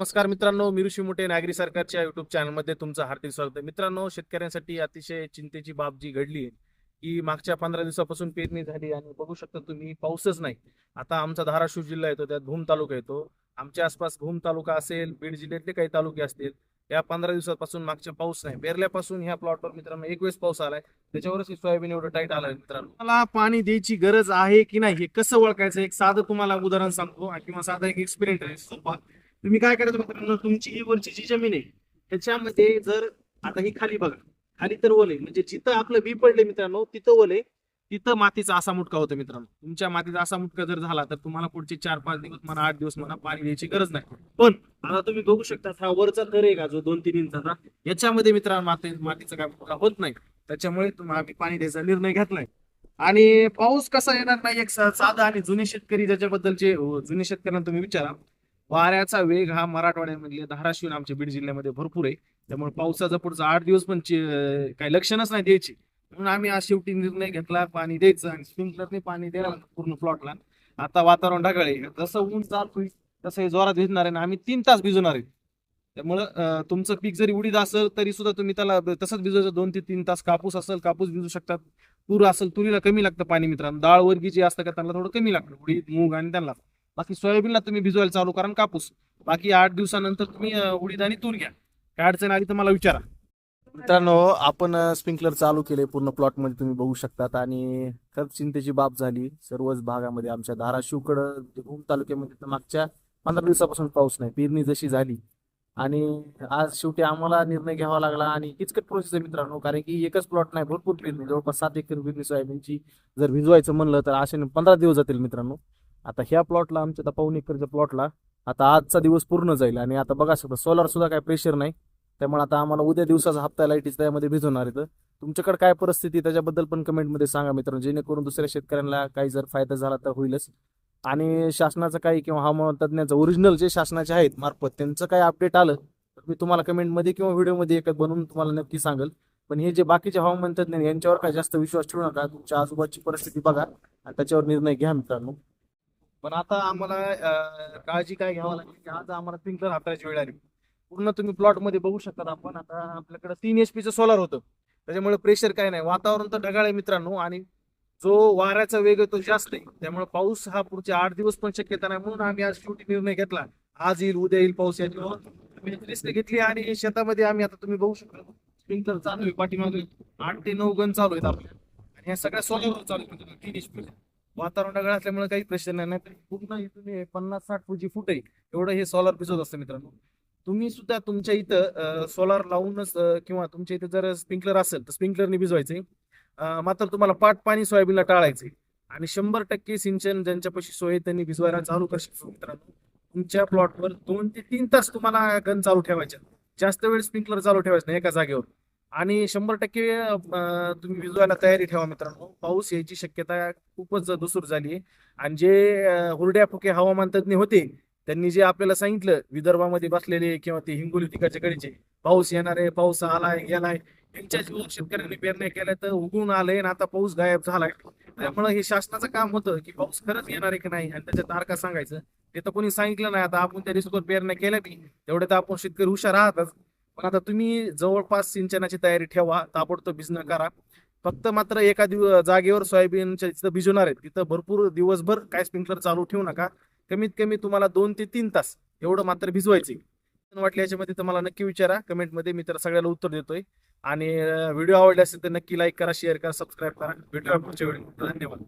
नमस्कार मित्रांनो मी ऋषी मोठे नागरी सरकारच्या युट्यूब चॅनलमध्ये तुमचं हार्दिक स्वागत आहे. मित्रांनो शेतकऱ्यांसाठी अतिशय चिंतेची बाब जी घडली आहे की मागच्या पंधरा दिवसापासून पेरणी झाली आणि बघू शकता तुम्ही पाऊसच नाही. आता आमचा धाराशिव जिल्हा येतो त्यात भूम तालुका येतो. आमच्या आसपास भूम तालुका असेल बीड जिल्ह्यातले काही तालुके असतील या पंधरा दिवसापासून मागच्या पाऊस नाही. पेरल्यापासून ह्या प्लॉटवर मित्रांनो एक वेळेस पाऊस आलाय. त्याच्यावरच हे सोयाबीन एवढं टाईट आलाय मित्रांनो. मला पाणी द्यायची गरज आहे की नाही हे कसं ओळखायचं? एक साधं तुम्हाला उदाहरण सांगतो किंवा साधा एक एक्सपिरियन्स आहे. तुम्ही काय करायचं मित्रांनो? तुमची ही वरची जी जमीन आहे त्याच्यामध्ये जर आता ही खाली बघा. खाली तर ओले म्हणजे जिथं आपलं बी पडले मित्रांनो तिथं ओले तिथं मातीचा असा मुटका होतो मित्रांनो. तुमच्या मातीचा असा मुटका जर झाला तर तुम्हाला पुढचे चार पाच दिवस म्हणा आठ दिवस म्हणा पाणी द्यायची गरज नाही. पण आता तुम्ही बघू शकता हा वरचा थर आहे का जो दोन तीन इंचाचा याच्यामध्ये मित्रांनो माती मातीचा काय मुटका होत नाही. त्याच्यामुळे तुम्ही पाणी द्यायचा निर्णय घेतलाय. आणि पाऊस कसा येणार नाही एक साधा आणि जुने शेतकरी ज्याच्याबद्दलचे जुने शेतकऱ्यांना तुम्ही विचारा. वाऱ्याचा वेग हा मराठवाड्यामधले धाराशिव आमच्या बीड जिल्ह्यामध्ये भरपूर आहे. त्यामुळे पावसाचा पुढचा आठ दिवस पण काही लक्षणच नाही द्यायची. म्हणून आम्ही आज शेवटी निर्णय घेतला पाणी द्यायचं आणि स्प्रिंकलरने पाणी द्यायला पूर्ण प्लॉटला. आता वातावरण ढगाळ आहे. जसं ऊन चालू होईल तसं हे जोरात भिजणार आहे आणि आम्ही तीन तास भिजवणार आहे. त्यामुळं तुमचं पीक जरी उडीद असेल तरी सुद्धा तुम्ही त्याला तसंच भिजवायचं. दोन ते तीन तास कापूस असेल कापूस भिजू शकतात. तूर असेल तुरीला कमी लागतं पाणी मित्रांनो. डाळ वर्गी जे असतं का त्यांना थोडं कमी लागतं. उडीद मूग आणि त्यांना. बाकी सोयाबीनला तुम्ही भिजवायला चालू करा कापूस. बाकी आठ दिवसानंतर तुम्ही उडीद आणि तूर घ्या. काय अडचण आली तर मला विचारा. मित्रांनो आपण स्प्रिंकलर चालू केले पूर्ण प्लॉटमध्ये तुम्ही बघू शकतात आणि खरंच चिंतेची बाब झाली. सर्वच भागामध्ये आमच्या धाराशिवकडं भूम तालुक्यामध्ये तर मागच्या पंधरा दिवसापासून पाऊस नाही पेरणी जशी झाली. आणि आज शेवटी आम्हाला निर्णय घ्यावा लागला आणि किचकट प्रोसेस आहे मित्रांनो कारण की एकच प्लॉट नाही भरपूर पेरणी जवळपास सात एकर पेरणी सोयाबीनची जर भिजवायचं म्हणलं तर असे पंधरा दिवस जातील मित्रांनो. आता ह्या प्लॉटला आमच्या आता पाऊन एकरच्या प्लॉटला आता आजचा दिवस पूर्ण जाईल. आणि आता बघा सगळं सोलार सुद्धा काही प्रेशर नाही. त्यामुळे आता आम्हाला उद्या दिवसाचा हप्ता लाईटीच त्यामध्ये भिजवणार आहे तुमच्याकडे काय परिस्थिती त्याच्याबद्दल पण कमेंटमध्ये सांगा मित्रांनो. जेणेकरून दुसऱ्या शेतकऱ्यांना काही जर फायदा झाला तर होईलच. आणि शासनाचं काही किंवा हवामान तज्ञाचं ओरिजिनल जे शासनाचे आहेत मार्फत त्यांचं काही अपडेट आलं तर मी तुम्हाला कमेंटमध्ये किंवा व्हिडिओमध्ये एकच बनवून तुम्हाला नक्की सांगेल. पण हे जे बाकीचे हवामान तज्ञ यांच्यावर काय जास्त विश्वास ठेवू नका. तुमच्या आजूबाजूची परिस्थिती बघा आणि त्याच्यावर निर्णय घ्या मित्रांनो. पण आता आम्हाला काळजी काय घ्यावं लागेल की आज आम्हाला स्प्रिंकलर हाताळायची वेळ आली. पूर्ण तुम्ही प्लॉटमध्ये बघू शकता आपण आता आपल्याकडे तीन एच पीचं सोलार होतं. त्याच्यामुळे प्रेशर काय नाही. वातावरण तर ढगाळ आहे मित्रांनो आणि जो वाऱ्याचा वेग आहे तो जास्त आहे. त्यामुळे पाऊस हा पुढचे आठ दिवस पण शक्यता नाही. म्हणून आम्ही आज शेवटी निर्णय घेतला. आज येईल उद्या येईल पाऊस याची रिस्क घेतली आणि शेतामध्ये आम्ही आता तुम्ही बघू शकता. स्प्रिंकलर चालू आहे पाठीमागे. आठ ते नऊ गण चालू आहेत आपल्या आणि ह्या सगळ्या सोलार चालू आहेत तीन एच वातावरण ढगाळ असल्यामुळे काही प्रश्न नाही. नाही पूर्ण इथून पन्नास साठ फुट आहे एवढं हे सोलार भिजवत असतं मित्रांनो. तुम्ही सुद्धा तुमच्या इथं सोलार लावूनच किंवा तुमच्या इथं जर स्प्रिंकलर असेल तर स्प्रिंकलरने भिजवायचे. मात्र तुम्हाला पाट पाणी सोयाबीनला टाळायचे. आणि शंभर टक्के सिंचन ज्यांच्यापाशी सोय त्यांनी भिजवायला चालू करशील मित्रांनो. तुमच्या प्लॉटवर दोन ते तीन तास तुम्हाला गन चालू ठेवायचे जास्त वेळ स्प्रिंकलर चालू ठेवायचं नाही एका जागेवर. आणि शंभर टक्के तुम्ही भिजवायला तयारी ठेवा मित्रांनो. पाऊस यायची शक्यता खूपच दुसूर झाली आणि जे हुरड्या फुके हवामान तज्ञ होते त्यांनी जे आपल्याला सांगितलं विदर्भामध्ये बसलेले किंवा ते हिंगोली तिकडच्या कडेचे पाऊस येणार आहे पाऊस आलाय गेलाय यांच्या जीवन शेतकऱ्यांनी पेरण्या केल्या तर उगून आलंय आणि आता पाऊस गायब झालाय. त्यामुळे हे शासनाचं काम होतं की पाऊस खरंच येणार आहे की नाही आणि त्याच्या तारखा सांगायचं. ते तर कोणी सांगितलं नाही. आता आपण त्या रिस्कवर पेरण्या केल्या बी तेवढे तर आपण शेतकरी हुशार आहातच. पण आता तुम्ही जवळपास सिंचनाची तयारी ठेवा ताबडतोब भिजणं करा. फक्त मात्र एका दिव जागेवर सोयाबीनच्या जिथं भिजवणार आहेत तिथं भरपूर दिवसभर काय स्प्रिंकलर चालू ठेवू नका. कमीत कमी तुम्हाला दोन ते तीन तास एवढं मात्र भिजवायचे वाटले याच्यामध्ये तर मला नक्की विचारा. कमेंटमध्ये मी तर सगळ्याला उत्तर देतोय. आणि व्हिडिओ आवडले असेल तर नक्की लाईक करा शेअर करा सबस्क्राईब करा. भेटूया पुढच्या व्हिडिओ धन्यवाद.